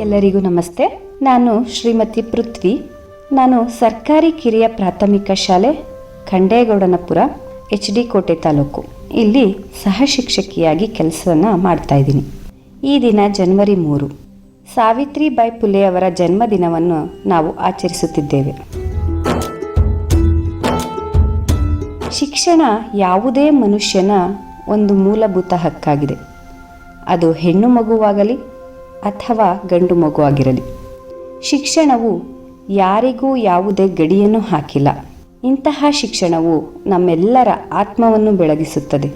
ಎಲ್ಲರಿಗೂ ನಮಸ್ತೆ. ನಾನು ಶ್ರೀಮತಿ ಪೃಥ್ವಿ. ನಾನು ಸರ್ಕಾರಿ ಕಿರಿಯ ಪ್ರಾಥಮಿಕ ಶಾಲೆ ಖಂಡೇಗೌಡನಪುರ, ಎಚ್ ಡಿ ಕೋಟೆ ತಾಲೂಕು. ಇಲ್ಲಿ ಸಹ ಶಿಕ್ಷಕಿಯಾಗಿ ಕೆಲಸವನ್ನು ಮಾಡ್ತಾ ಇದ್ದೀನಿ. ಈ ದಿನ ಜನವರಿ ಮೂರು. ಸಾವಿತ್ರಿಬಾಯಿ ಪುಲೆ ಅವರ ಜನ್ಮದಿನವನ್ನು ನಾವು ಆಚರಿಸುತ್ತಿದ್ದೇವೆ. ಶಿಕ್ಷಣ ಯಾವುದೇ ಮನುಷ್ಯನ ಒಂದು ಮೂಲಭೂತ ಹಕ್ಕಾಗಿದೆ. ಅದು ಹೆಣ್ಣು ಮಗುವಾಗಲಿ ಅಥವಾ ಗಂಡು ಮಗುವಾಗಿರಲಿ. ಶಿಕ್ಷಣವು ಯಾರಿಗೂ ಯಾವುದೇ ಗಡಿಯನ್ನು ಹಾಕಿಲ್ಲ. ಇಂತಹ ಶಿಕ್ಷಣವು ನಮ್ಮೆಲ್ಲರ ಆತ್ಮವನ್ನು ಬೆಳಗಿಸುತ್ತದೆ.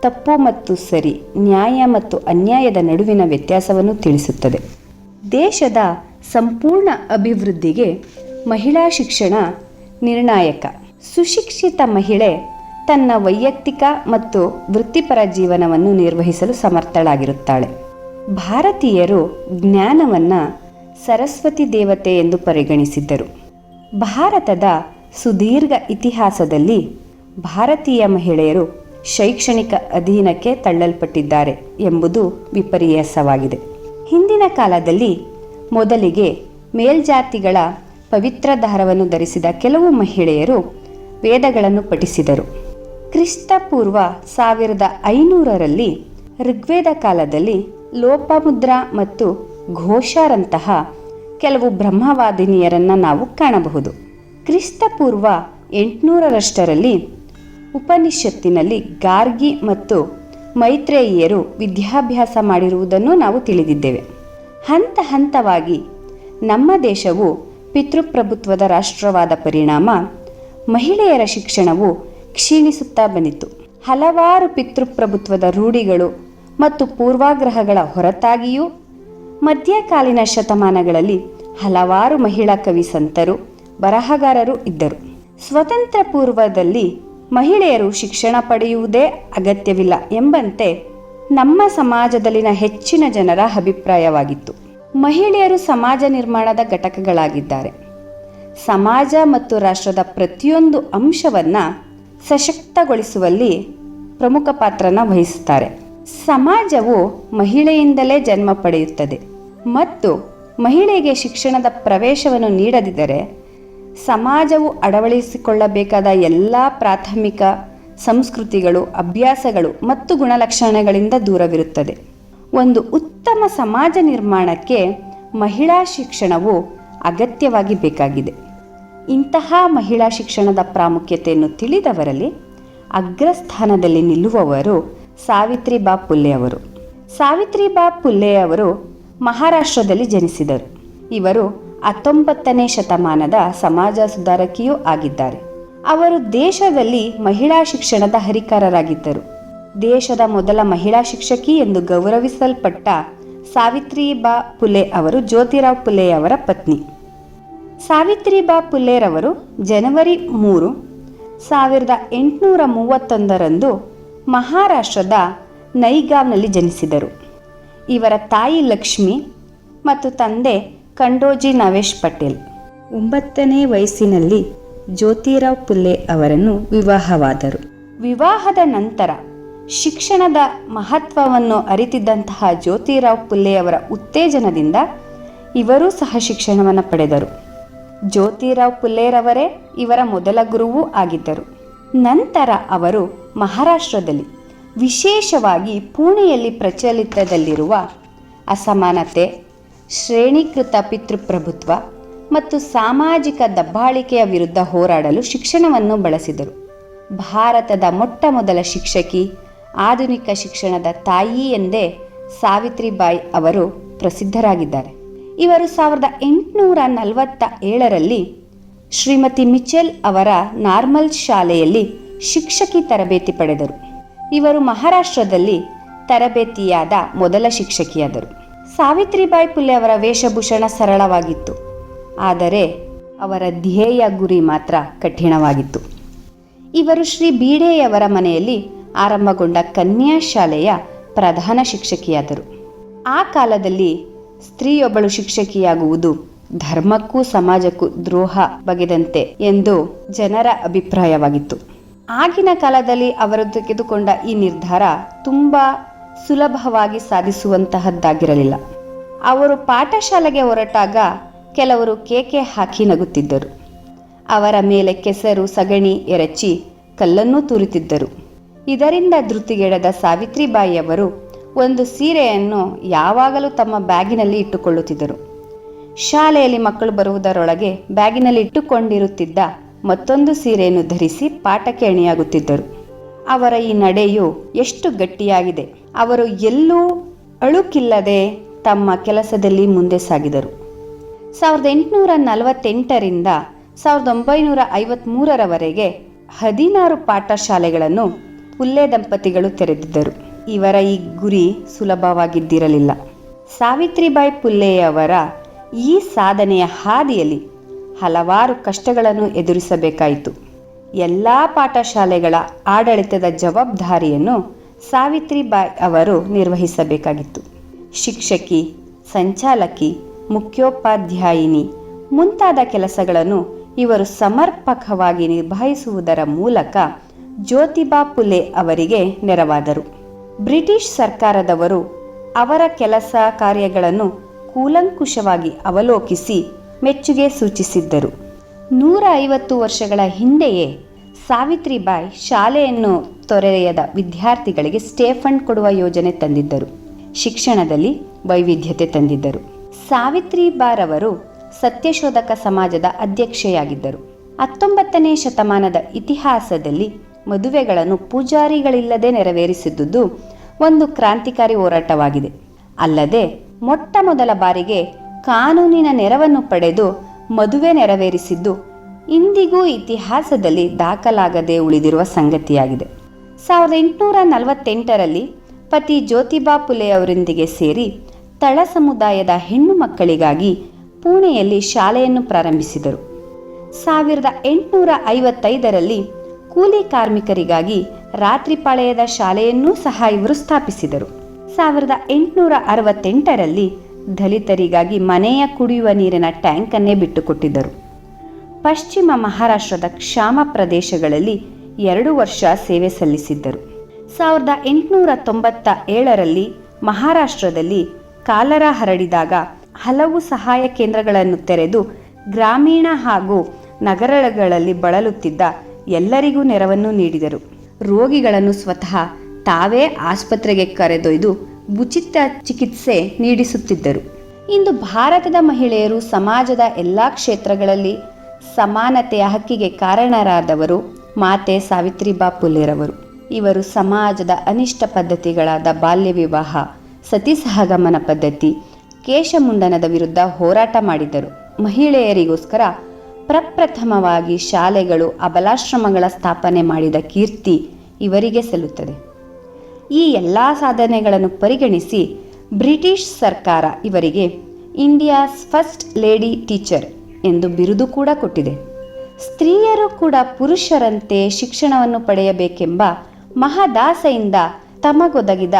ತಪ್ಪು ಮತ್ತು ಸರಿ, ನ್ಯಾಯ ಮತ್ತು ಅನ್ಯಾಯದ ನಡುವಿನ ವ್ಯತ್ಯಾಸವನ್ನು ತಿಳಿಸುತ್ತದೆ. ದೇಶದ ಸಂಪೂರ್ಣ ಅಭಿವೃದ್ಧಿಗೆ ಮಹಿಳಾ ಶಿಕ್ಷಣ ನಿರ್ಣಾಯಕ. ಸುಶಿಕ್ಷಿತ ಮಹಿಳೆ ತನ್ನ ವೈಯಕ್ತಿಕ ಮತ್ತು ವೃತ್ತಿಪರ ಜೀವನವನ್ನು ನಿರ್ವಹಿಸಲು ಸಮರ್ಥಳಾಗಿರುತ್ತಾಳೆ. ಭಾರತೀಯರು ಜ್ಞಾನವನ್ನು ಸರಸ್ವತಿ ದೇವತೆ ಎಂದು ಪರಿಗಣಿಸಿದ್ದರು. ಭಾರತದ ಸುದೀರ್ಘ ಇತಿಹಾಸದಲ್ಲಿ ಭಾರತೀಯ ಮಹಿಳೆಯರು ಶೈಕ್ಷಣಿಕ ಅಧೀನಕ್ಕೆ ತಳ್ಳಲ್ಪಟ್ಟಿದ್ದಾರೆ ಎಂಬುದು ವಿಪರ್ಯಾಸವಾಗಿದೆ. ಹಿಂದಿನ ಕಾಲದಲ್ಲಿ ಮೊದಲಿಗೆ ಮೇಲ್ಜಾತಿಗಳ ಪವಿತ್ರ ದಾರವನ್ನು ಧರಿಸಿದ ಕೆಲವು ಮಹಿಳೆಯರು ವೇದಗಳನ್ನು ಪಠಿಸಿದರು. ಕ್ರಿಸ್ತಪೂರ್ವ ಸಾವಿರದ ಐನೂರರಲ್ಲಿ ಋಗ್ವೇದ ಕಾಲದಲ್ಲಿ ಲೋಪಮುದ್ರ ಮತ್ತು ಘೋಷರಂತಹ ಕೆಲವು ಬ್ರಹ್ಮವಾದಿನಿಯರನ್ನು ನಾವು ಕಾಣಬಹುದು. ಕ್ರಿಸ್ತಪೂರ್ವ ಎಂಟುನೂರರಷ್ಟರಲ್ಲಿ ಉಪನಿಷತ್ತಿನಲ್ಲಿ ಗಾರ್ಗಿ ಮತ್ತು ಮೈತ್ರೇಯಿಯರು ವಿದ್ಯಾಭ್ಯಾಸ ಮಾಡಿರುವುದನ್ನು ನಾವು ತಿಳಿದಿದ್ದೇವೆ. ಹಂತ ಹಂತವಾಗಿ ನಮ್ಮ ದೇಶವು ಪಿತೃಪ್ರಭುತ್ವದ ರಾಷ್ಟ್ರವಾದ ಪರಿಣಾಮ ಮಹಿಳೆಯರ ಶಿಕ್ಷಣವು ಕ್ಷೀಣಿಸುತ್ತಾ ಬಂದಿತು. ಹಲವಾರು ಪಿತೃಪ್ರಭುತ್ವದ ರೂಢಿಗಳು ಮತ್ತು ಪೂರ್ವಾಗ್ರಹಗಳ ಹೊರತಾಗಿಯೂ ಮಧ್ಯಕಾಲೀನ ಶತಮಾನಗಳಲ್ಲಿ ಹಲವಾರು ಮಹಿಳಾ ಕವಿ ಸಂತರು, ಬರಹಗಾರರು ಇದ್ದರು. ಸ್ವತಂತ್ರ ಪೂರ್ವದಲ್ಲಿ ಮಹಿಳೆಯರು ಶಿಕ್ಷಣ ಪಡೆಯುವುದೇ ಅಗತ್ಯವಿಲ್ಲ ಎಂಬಂತೆ ನಮ್ಮ ಸಮಾಜದಲ್ಲಿನ ಹೆಚ್ಚಿನ ಜನರ ಅಭಿಪ್ರಾಯವಾಗಿತ್ತು. ಮಹಿಳೆಯರು ಸಮಾಜ ನಿರ್ಮಾಣದ ಘಟಕಗಳಾಗಿದ್ದಾರೆ. ಸಮಾಜ ಮತ್ತು ರಾಷ್ಟ್ರದ ಪ್ರತಿಯೊಂದು ಅಂಶವನ್ನು ಸಶಕ್ತಗೊಳಿಸುವಲ್ಲಿ ಪ್ರಮುಖ ಪಾತ್ರನ ವಹಿಸುತ್ತಾರೆ. ಸಮಾಜವು ಮಹಿಳೆಯಿಂದಲೇ ಜನ್ಮ ಪಡೆಯುತ್ತದೆ. ಮತ್ತು ಮಹಿಳೆಗೆ ಶಿಕ್ಷಣದ ಪ್ರವೇಶವನ್ನು ನೀಡದಿದ್ದರೆ ಸಮಾಜವು ಅಳವಡಿಸಿಕೊಳ್ಳಬೇಕಾದ ಎಲ್ಲ ಪ್ರಾಥಮಿಕ ಸಂಸ್ಕೃತಿಗಳು, ಅಭ್ಯಾಸಗಳು ಮತ್ತು ಗುಣಲಕ್ಷಣಗಳಿಂದ ದೂರವಿರುತ್ತದೆ. ಒಂದು ಉತ್ತಮ ಸಮಾಜ ನಿರ್ಮಾಣಕ್ಕೆ ಮಹಿಳಾ ಶಿಕ್ಷಣವು ಅಗತ್ಯವಾಗಿ ಬೇಕಾಗಿದೆ. ಇಂತಹ ಮಹಿಳಾ ಶಿಕ್ಷಣದ ಪ್ರಾಮುಖ್ಯತೆಯನ್ನು ತಿಳಿದವರಲ್ಲಿ ಅಗ್ರಸ್ಥಾನದಲ್ಲಿ ನಿಲ್ಲುವವರು ಸಾವಿತ್ರಿಬಾ ಪುಲ್ಲೆ ಅವರು. ಸಾವಿತ್ರಿಬಾ ಪುಲ್ಲೆ ಅವರು ಮಹಾರಾಷ್ಟ್ರದಲ್ಲಿ ಜನಿಸಿದರು. ಇವರು ಹತ್ತೊಂಬತ್ತನೇ ಶತಮಾನದ ಸಮಾಜ ಸುಧಾರಕಿಯೂ ಆಗಿದ್ದಾರೆ. ಅವರು ದೇಶದಲ್ಲಿ ಮಹಿಳಾ ಶಿಕ್ಷಣದ ಹರಿಕಾರರಾಗಿದ್ದರು. ದೇಶದ ಮೊದಲ ಮಹಿಳಾ ಶಿಕ್ಷಕಿ ಎಂದು ಗೌರವಿಸಲ್ಪಟ್ಟ ಸಾವಿತ್ರಿಬಾ ಪುಲೆ ಅವರು ಜ್ಯೋತಿರಾವ್ ಪುಲೆಯವರ ಪತ್ನಿ. ಸಾವಿತ್ರಿಬಾ ಪುಲ್ಲೆರವರು ಜನವರಿ ಮೂರು, ಸಾವಿರದ ಎಂಟುನೂರ ಮೂವತ್ತೊಂದರಂದು ಮಹಾರಾಷ್ಟ್ರದ ನೈಗಾವ್ನಲ್ಲಿ ಜನಿಸಿದರು. ಇವರ ತಾಯಿ ಲಕ್ಷ್ಮಿ ಮತ್ತು ತಂದೆ ಕಂಡೋಜಿ ನವೇಶ್ ಪಟೇಲ್. ಒಂಬತ್ತನೇ ವಯಸ್ಸಿನಲ್ಲಿ ಜ್ಯೋತಿರಾವ್ ಪುಲ್ಲೆ ಅವರನ್ನು ವಿವಾಹವಾದರು. ವಿವಾಹದ ನಂತರ ಶಿಕ್ಷಣದ ಮಹತ್ವವನ್ನು ಅರಿತಿದ್ದಂತಹ ಜ್ಯೋತಿರಾವ್ ಪುಲ್ಲೆಯವರ ಉತ್ತೇಜನದಿಂದ ಇವರೂ ಸಹ ಶಿಕ್ಷಣವನ್ನು ಪಡೆದರು. ಜ್ಯೋತಿರಾವ್ ಪುಲ್ಲೇರವರೇ ಇವರ ಮೊದಲ ಗುರುವೂ ಆಗಿದ್ದರು. ನಂತರ ಅವರು ಮಹಾರಾಷ್ಟ್ರದಲ್ಲಿ ವಿಶೇಷವಾಗಿ ಪುಣೆಯಲ್ಲಿ ಪ್ರಚಲಿತದಲ್ಲಿರುವ ಅಸಮಾನತೆ, ಶ್ರೇಣೀಕೃತ ಪಿತೃಪ್ರಭುತ್ವ ಮತ್ತು ಸಾಮಾಜಿಕ ದಬ್ಬಾಳಿಕೆಯ ವಿರುದ್ಧ ಹೋರಾಡಲು ಶಿಕ್ಷಣವನ್ನು ಬಳಸಿದರು. ಭಾರತದ ಮೊಟ್ಟ ಮೊದಲ ಶಿಕ್ಷಕಿ, ಆಧುನಿಕ ಶಿಕ್ಷಣದ ತಾಯಿ ಎಂದೇ ಸಾವಿತ್ರಿಬಾಯಿ ಅವರು ಪ್ರಸಿದ್ಧರಾಗಿದ್ದಾರೆ. ಇವರು ಸಾವಿರದ ಎಂಟುನೂರ ನಲವತ್ತ ಏಳರಲ್ಲಿ ಶ್ರೀಮತಿ ಮಿಚೆಲ್ ಅವರ ನಾರ್ಮಲ್ ಶಾಲೆಯಲ್ಲಿ ಶಿಕ್ಷಕಿ ತರಬೇತಿ ಪಡೆದರು. ಇವರು ಮಹಾರಾಷ್ಟ್ರದಲ್ಲಿ ತರಬೇತಿಯಾದ ಮೊದಲ ಶಿಕ್ಷಕಿಯಾದರು. ಸಾವಿತ್ರಿಬಾಯಿ ಪುಲೆ ಅವರ ವೇಷಭೂಷಣ ಸರಳವಾಗಿತ್ತು, ಆದರೆ ಅವರ ಧ್ಯೇಯ ಗುರಿ ಮಾತ್ರ ಕಠಿಣವಾಗಿತ್ತು. ಇವರು ಶ್ರೀ ಬೀಡೆಯವರ ಮನೆಯಲ್ಲಿ ಆರಂಭಗೊಂಡ ಕನ್ಯಾ ಶಾಲೆಯ ಪ್ರಧಾನ ಶಿಕ್ಷಕಿಯಾದರು. ಆ ಕಾಲದಲ್ಲಿ ಸ್ತ್ರೀಯೊಬ್ಬಳು ಶಿಕ್ಷಕಿಯಾಗುವುದು ಧರ್ಮಕ್ಕೂ ಸಮಾಜಕ್ಕೂ ದ್ರೋಹ ಬಗೆದಂತೆ ಎಂದು ಜನರ ಅಭಿಪ್ರಾಯವಾಗಿತ್ತು. ಆಗಿನ ಕಾಲದಲ್ಲಿ ಅವರು ತೆಗೆದುಕೊಂಡ ಈ ನಿರ್ಧಾರ ತುಂಬ ಸುಲಭವಾಗಿ ಸಾಧಿಸುವಂತಹದ್ದಾಗಿರಲಿಲ್ಲ. ಅವರು ಪಾಠಶಾಲೆಗೆ ಹೊರಟಾಗ ಕೆಲವರು ಕೇಕೆ ಹಾಕಿ ನಗುತ್ತಿದ್ದರು. ಅವರ ಮೇಲೆ ಕೆಸರು, ಸಗಣಿ ಎರಚಿ ಕಲ್ಲನ್ನು ತೂರುತ್ತಿದ್ದರು. ಇದರಿಂದ ಧೃತಿಗೆಡದ ಸಾವಿತ್ರಿಬಾಯಿಯವರು ಒಂದು ಸೀರೆಯನ್ನು ಯಾವಾಗಲೂ ತಮ್ಮ ಬ್ಯಾಗಿನಲ್ಲಿ ಇಟ್ಟುಕೊಳ್ಳುತ್ತಿದ್ದರು. ಶಾಲೆಯಲ್ಲಿ ಮಕ್ಕಳು ಬರುವುದರೊಳಗೆ ಬ್ಯಾಗಿನಲ್ಲಿ ಇಟ್ಟುಕೊಂಡಿರುತ್ತಿದ್ದ ಮತ್ತೊಂದು ಸೀರೆಯನ್ನು ಧರಿಸಿ ಪಾಠಕ್ಕೆ ಅಣಿಯಾಗುತ್ತಿದ್ದರು. ಅವರ ಈ ನಡೆಯು ಎಷ್ಟು ಗಟ್ಟಿಯಾಗಿದೆ. ಅವರು ಎಲ್ಲೂ ಅಳುಕಿಲ್ಲದೆ ತಮ್ಮ ಕೆಲಸದಲ್ಲಿ ಮುಂದೆ ಸಾಗಿದರು. ಸಾವಿರದ ಎಂಟುನೂರ ನಲವತ್ತೆಂಟರಿಂದ ಸಾವಿರದ ಒಂಬೈನೂರ ಐವತ್ಮೂರರವರೆಗೆ ಹದಿನಾರು ಪಾಠಶಾಲೆಗಳನ್ನು ಪುಲ್ಲೆ ದಂಪತಿಗಳು ತೆರೆದಿದ್ದರು. ಇವರ ಈ ಗುರಿ ಸುಲಭವಾಗಿದ್ದಿರಲಿಲ್ಲ. ಸಾವಿತ್ರಿಬಾಯಿ ಪುಲ್ಲೆಯವರ ಈ ಸಾಧನೆಯ ಹಾದಿಯಲ್ಲಿ ಹಲವಾರು ಕಷ್ಟಗಳನ್ನು ಎದುರಿಸಬೇಕಾಯಿತು. ಎಲ್ಲ ಪಾಠಶಾಲೆಗಳ ಆಡಳಿತದ ಜವಾಬ್ದಾರಿಯನ್ನು ಸಾವಿತ್ರಿಬಾಯಿ ಅವರು ನಿರ್ವಹಿಸಬೇಕಾಗಿತ್ತು. ಶಿಕ್ಷಕಿ, ಸಂಚಾಲಕಿ, ಮುಖ್ಯೋಪಾಧ್ಯಾಯಿನಿ ಮುಂತಾದ ಕೆಲಸಗಳನ್ನು ಇವರು ಸಮರ್ಪಕವಾಗಿ ನಿಭಾಯಿಸುವುದರ ಮೂಲಕ ಜ್ಯೋತಿಬಾ ಪುಲೆ ಅವರಿಗೆ ನೆರವಾದರು. ಬ್ರಿಟಿಷ್ ಸರ್ಕಾರದವರು ಅವರ ಕೆಲಸ ಕಾರ್ಯಗಳನ್ನು ಕೂಲಂಕುಷವಾಗಿ ಅವಲೋಕಿಸಿ ಮೆಚ್ಚುಗೆ ಸೂಚಿಸಿದ್ದರು. ನೂರ ಐವತ್ತು ವರ್ಷಗಳ ಹಿಂದೆಯೇ ಸಾವಿತ್ರಿಬಾಯಿ ಶಾಲೆಯನ್ನು ತೊರೆಯದ ವಿದ್ಯಾರ್ಥಿಗಳಿಗೆ ಸ್ಟೇಫಂಡ್ ಕೊಡುವ ಯೋಜನೆ ತಂದಿದ್ದರು. ಶಿಕ್ಷಣದಲ್ಲಿ ವೈವಿಧ್ಯತೆ ತಂದಿದ್ದರು. ಸಾವಿತ್ರಿಬಾರವರು ಸತ್ಯಶೋಧಕ ಸಮಾಜದ ಅಧ್ಯಕ್ಷೆಯಾಗಿದ್ದರು. ಹತ್ತೊಂಬತ್ತನೇ ಶತಮಾನದ ಇತಿಹಾಸದಲ್ಲಿ ಮದುವೆಗಳನ್ನು ಪೂಜಾರಿಗಳಿಲ್ಲದೆ ನೆರವೇರಿಸಿದ್ದುದು ಒಂದು ಕ್ರಾಂತಿಕಾರಿ ಹೋರಾಟವಾಗಿದೆ. ಅಲ್ಲದೆ ಮೊಟ್ಟ ಮೊದಲ ಬಾರಿಗೆ ಕಾನೂನಿನ ನೆರವನ್ನು ಪಡೆದು ಮದುವೆ ನೆರವೇರಿಸಿದ್ದು ಇಂದಿಗೂ ಇತಿಹಾಸದಲ್ಲಿ ದಾಖಲಾಗದೆ ಉಳಿದಿರುವ ಸಂಗತಿಯಾಗಿದೆ. ಸಾವಿರದ ಎಂಟುನೂರ ನಲವತ್ತೆಂಟರಲ್ಲಿ ಪತಿ ಜ್ಯೋತಿಬಾ ಪುಲೆ ಅವರೊಂದಿಗೆ ಸೇರಿ ತಳ ಸಮುದಾಯದ ಹೆಣ್ಣು ಮಕ್ಕಳಿಗಾಗಿ ಪುಣೆಯಲ್ಲಿ ಶಾಲೆಯನ್ನು ಪ್ರಾರಂಭಿಸಿದರು. ಸಾವಿರದ ಎಂಟುನೂರ ಐವತ್ತೈದರಲ್ಲಿ ಕೂಲಿ ಕಾರ್ಮಿಕರಿಗಾಗಿ ರಾತ್ರಿ ಪಾಳೆಯದ ಶಾಲೆಯನ್ನೂ ಸಹ ಇವರು ಸ್ಥಾಪಿಸಿದರು. ಸಾವಿರದ ಎಂಟುನೂರ ಅರವತ್ತೆಂಟರಲ್ಲಿ ದಲಿತರಿಗಾಗಿ ಮನೆಯ ಕುಡಿಯುವ ನೀರಿನ ಟ್ಯಾಂಕನ್ನೇ ಬಿಟ್ಟುಕೊಟ್ಟಿದ್ದರು. ಪಶ್ಚಿಮ ಮಹಾರಾಷ್ಟ್ರದ ಕ್ಷಾಮ ಪ್ರದೇಶಗಳಲ್ಲಿ ಎರಡು ವರ್ಷ ಸೇವೆ ಸಲ್ಲಿಸಿದ್ದರು. ಸಾವಿರದ ಎಂಟುನೂರ ತೊಂಬತ್ತ ಏಳರಲ್ಲಿ ಮಹಾರಾಷ್ಟ್ರದಲ್ಲಿ ಕಾಲರ ಹರಡಿದಾಗ ಹಲವು ಸಹಾಯ ಕೇಂದ್ರಗಳನ್ನು ತೆರೆದು ಗ್ರಾಮೀಣ ಹಾಗೂ ನಗರಗಳಲ್ಲಿ ಬಳಲುತ್ತಿದ್ದ ಎಲ್ಲರಿಗೂ ನೆರವನ್ನು ನೀಡಿದರು. ರೋಗಿಗಳನ್ನು ಸ್ವತಃ ತಾವೇ ಆಸ್ಪತ್ರೆಗೆ ಕರೆದೊಯ್ದು ಉಚಿತ ಚಿಕಿತ್ಸೆ ನೀಡಿಸುತ್ತಿದ್ದರು. ಇಂದು ಭಾರತದ ಮಹಿಳೆಯರು ಸಮಾಜದ ಎಲ್ಲ ಕ್ಷೇತ್ರಗಳಲ್ಲಿ ಸಮಾನತೆಯ ಹಕ್ಕಿಗೆ ಕಾರಣರಾದವರು ಮಾತೆ ಸಾವಿತ್ರಿಬಾ ಪುಲೆರವರು ಇವರು ಸಮಾಜದ ಅನಿಷ್ಟ ಪದ್ಧತಿಗಳಾದ ಬಾಲ್ಯ ವಿವಾಹ, ಸತಿ ಸಹಗಮನ ಪದ್ಧತಿ, ಕೇಶಮುಂಡನದ ವಿರುದ್ಧ ಹೋರಾಟ ಮಾಡಿದರು ಮಹಿಳೆಯರಿಗೋಸ್ಕರ ಪ್ರಪ್ರಥಮವಾಗಿ ಶಾಲೆಗಳು ಅಬಲಾಶ್ರಮಗಳ ಸ್ಥಾಪನೆ ಮಾಡಿದ ಕೀರ್ತಿ ಇವರಿಗೆ ಸಲ್ಲುತ್ತದೆ. ಈ ಎಲ್ಲ ಸಾಧನೆಗಳನ್ನು ಪರಿಗಣಿಸಿ ಬ್ರಿಟಿಷ್ ಸರ್ಕಾರ ಇವರಿಗೆ ಇಂಡಿಯಾಸ್ ಫಸ್ಟ್ ಲೇಡಿ ಟೀಚರ್ ಎಂದು ಬಿರುದು ಕೂಡ ಕೊಟ್ಟಿದೆ. ಸ್ತ್ರೀಯರು ಕೂಡ ಪುರುಷರಂತೆ ಶಿಕ್ಷಣವನ್ನು ಪಡೆಯಬೇಕೆಂಬ ಮಹದಾಸೆಯಿಂದ ತಮಗೊದಗಿದ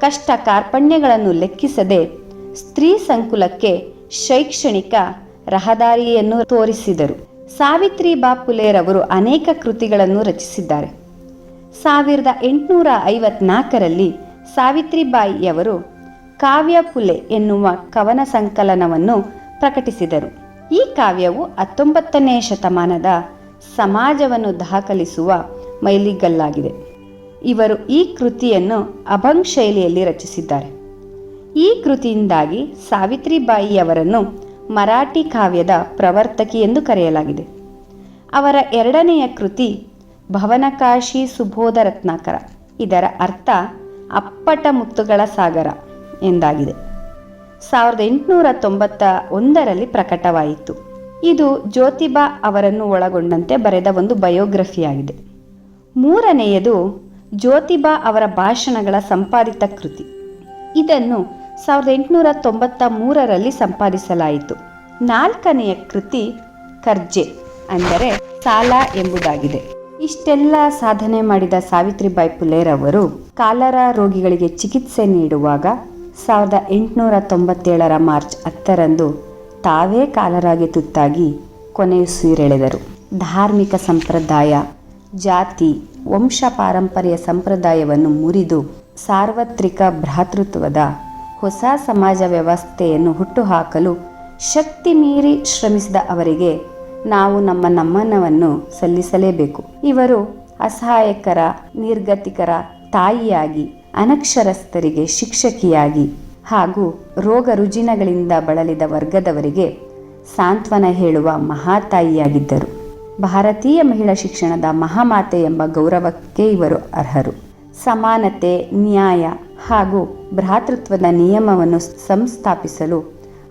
ಕಷ್ಟ ಕಾರ್ಪಣ್ಯಗಳನ್ನು ಲೆಕ್ಕಿಸದೆ ಸ್ತ್ರೀ ಸಂಕುಲಕ್ಕೆ ಶೈಕ್ಷಣಿಕ ರಹದಾರಿಯನ್ನು ತೋರಿಸಿದರು. ಸಾವಿತ್ರಿಬಾ ಬಾಪುಲೇರವರು ಅನೇಕ ಕೃತಿಗಳನ್ನು ರಚಿಸಿದ್ದಾರೆ. ಸಾವಿರದ ಎಂಟುನೂರ ಐವತ್ನಾಲ್ಕರಲ್ಲಿ ಸಾವಿತ್ರಿಬಾಯಿಯವರು ಕಾವ್ಯ ಫುಲೆ ಎನ್ನುವ ಕವನ ಸಂಕಲನವನ್ನು ಪ್ರಕಟಿಸಿದರು. ಈ ಕಾವ್ಯವು ಹತ್ತೊಂಬತ್ತನೇ ಶತಮಾನದ ಸಮಾಜವನ್ನು ದಾಖಲಿಸುವ ಮೈಲಿಗಲ್ಲಾಗಿದೆ. ಇವರು ಈ ಕೃತಿಯನ್ನು ಅಭಂಗ್ ಶೈಲಿಯಲ್ಲಿ ರಚಿಸಿದ್ದಾರೆ. ಈ ಕೃತಿಯಿಂದಾಗಿ ಸಾವಿತ್ರಿಬಾಯಿಯವರನ್ನು ಮರಾಠಿ ಕಾವ್ಯದ ಪ್ರವರ್ತಕಿ ಎಂದು ಕರೆಯಲಾಗಿದೆ. ಅವರ ಎರಡನೆಯ ಕೃತಿ ಭವನಕಾಶಿ ಸುಬೋಧ ರತ್ನಾಕರ. ಇದರ ಅರ್ಥ ಅಪ್ಪಟ ಮುತ್ತುಗಳ ಸಾಗರ ಎಂದಾಗಿದೆ. ಸಾವಿರದ ಎಂಟುನೂರ ತೊಂಬತ್ತ ಒಂದರಲ್ಲಿ ಪ್ರಕಟವಾಯಿತು. ಇದು ಜ್ಯೋತಿಬಾ ಅವರನ್ನು ಒಳಗೊಂಡಂತೆ ಬರೆದ ಒಂದು ಬಯೋಗ್ರಫಿಯಾಗಿದೆ. ಮೂರನೆಯದು ಜ್ಯೋತಿಬಾ ಅವರ ಭಾಷಣಗಳ ಸಂಪಾದಿತ ಕೃತಿ. ಇದನ್ನು ಸಾವಿರದ ಎಂಟುನೂರ ತೊಂಬತ್ತ ಮೂರರಲ್ಲಿ ಸಂಪಾದಿಸಲಾಯಿತು. ನಾಲ್ಕನೆಯ ಕೃತಿ ಕರ್ಜೆ ಅಂದರೆ ಸಾಲ ಎಂಬುದಾಗಿದೆ. ಇಷ್ಟೆಲ್ಲ ಸಾಧನೆ ಮಾಡಿದ ಸಾವಿತ್ರಿಬಾಯಿ ಪುಲೇರವರು ಕಾಲರ ರೋಗಿಗಳಿಗೆ ಚಿಕಿತ್ಸೆ ನೀಡುವಾಗ ಸಾವಿರದ ಎಂಟುನೂರ ತೊಂಬತ್ತೇಳರ ಮಾರ್ಚ್ ಹತ್ತರಂದು ತಾವೇ ಕಾಲರಾಗಿ ತುತ್ತಾಗಿ ಕೊನೆಯುಸಿರೆಳೆದರು ಧಾರ್ಮಿಕ ಸಂಪ್ರದಾಯ, ಜಾತಿ, ವಂಶ ಪಾರಂಪರ್ಯ ಸಂಪ್ರದಾಯವನ್ನು ಮುರಿದು ಸಾರ್ವತ್ರಿಕ ಭ್ರಾತೃತ್ವದ ಹೊಸ ಸಮಾಜ ವ್ಯವಸ್ಥೆಯನ್ನು ಹುಟ್ಟುಹಾಕಲು ಶಕ್ತಿ ಮೀರಿ ಶ್ರಮಿಸಿದ ಅವರಿಗೆ ನಾವು ನಮ್ಮ ನಮನವನ್ನು ಸಲ್ಲಿಸಲೇಬೇಕು. ಇವರು ಅಸಹಾಯಕರ, ನಿರ್ಗತಿಕರ ತಾಯಿಯಾಗಿ, ಅನಕ್ಷರಸ್ಥರಿಗೆ ಶಿಕ್ಷಕಿಯಾಗಿ ಹಾಗೂ ರೋಗ ರುಜಿನಗಳಿಂದ ಬಳಲಿದ ವರ್ಗದವರಿಗೆ ಸಾಂತ್ವನ ಹೇಳುವ ಮಹಾತಾಯಿಯಾಗಿದ್ದರು. ಭಾರತೀಯ ಮಹಿಳಾ ಶಿಕ್ಷಣದ ಮಹಾಮಾತೆ ಎಂಬ ಗೌರವಕ್ಕೆ ಇವರು ಅರ್ಹರು. ಸಮಾನತೆ, ನ್ಯಾಯ ಹಾಗೂ ಭ್ರಾತೃತ್ವದ ನಿಯಮವನ್ನು ಸಂಸ್ಥಾಪಿಸಲು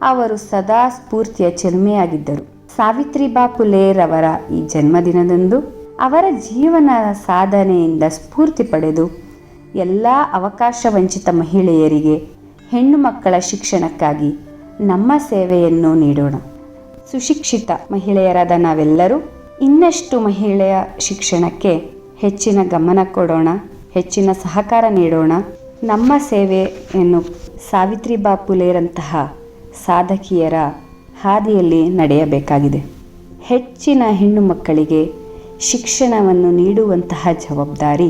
ಅವರು ಸದಾ ಸ್ಫೂರ್ತಿಯ ಚಿಲುಮೆಯಾಗಿದ್ದರು. ಸಾವಿತ್ರಿಬಾ ಫುಲೇರವರ ಈ ಜನ್ಮದಿನದಂದು ಅವರ ಜೀವನ ಸಾಧನೆಯಿಂದ ಸ್ಫೂರ್ತಿ ಪಡೆದು ಎಲ್ಲ ಅವಕಾಶ ವಂಚಿತ ಮಹಿಳೆಯರಿಗೆ ಹೆಣ್ಣು ಮಕ್ಕಳ ಶಿಕ್ಷಣಕ್ಕಾಗಿ ನಮ್ಮ ಸೇವೆಯನ್ನು ನೀಡೋಣ. ಸುಶಿಕ್ಷಿತ ಮಹಿಳೆಯರಾದ ನಾವೆಲ್ಲರೂ ಇನ್ನಷ್ಟು ಮಹಿಳೆಯ ಶಿಕ್ಷಣಕ್ಕೆ ಹೆಚ್ಚಿನ ಗಮನ ಕೊಡೋಣ, ಹೆಚ್ಚಿನ ಸಹಕಾರ ನೀಡೋಣ. ನಮ್ಮ ಸೇವೆಯನ್ನು ಸಾವಿತ್ರಿ ಬಾಪುಲೆಯರಂತಹ ಸಾಧಕಿಯರ ಹಾದಿಯಲ್ಲಿ ನಡೆಯಬೇಕಾಗಿದೆ. ಹೆಚ್ಚಿನ ಹೆಣ್ಣು ಮಕ್ಕಳಿಗೆ ಶಿಕ್ಷಣವನ್ನು ನೀಡುವಂತಹ ಜವಾಬ್ದಾರಿ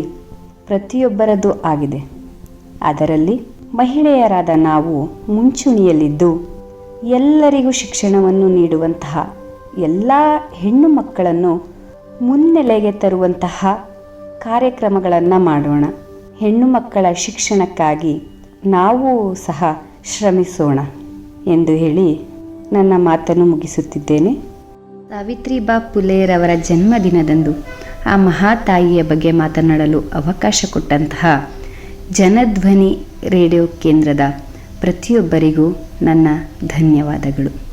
ಪ್ರತಿಯೊಬ್ಬರದ್ದು ಆಗಿದೆ. ಅದರಲ್ಲಿ ಮಹಿಳೆಯರಾದ ನಾವು ಮುಂಚೂಣಿಯಲ್ಲಿದ್ದು ಎಲ್ಲರಿಗೂ ಶಿಕ್ಷಣವನ್ನು ನೀಡುವಂತಹ ಎಲ್ಲ ಹೆಣ್ಣು ಮಕ್ಕಳನ್ನು ಮುನ್ನೆಲೆಗೆ ತರುವಂತಹ ಕಾರ್ಯಕ್ರಮಗಳನ್ನು ಮಾಡೋಣ. ಹೆಣ್ಣು ಮಕ್ಕಳ ಶಿಕ್ಷಣಕ್ಕಾಗಿ ನಾವು ಸಹ ಶ್ರಮಿಸೋಣ ಎಂದು ಹೇಳಿ ನನ್ನ ಮಾತನ್ನು ಮುಗಿಸುತ್ತಿದ್ದೇನೆ. ಸಾವಿತ್ರಿಬಾ ಪುಲೆಯರವರ ಜನ್ಮದಿನದಂದು ಆ ಮಹಾತಾಯಿಯ ಬಗ್ಗೆ ಮಾತನಾಡಲು ಅವಕಾಶ ಕೊಟ್ಟಂತಹ ಜನಧ್ವನಿ ರೇಡಿಯೋ ಕೇಂದ್ರದ ಪ್ರತಿಯೊಬ್ಬರಿಗೂ ನನ್ನ ಧನ್ಯವಾದಗಳು.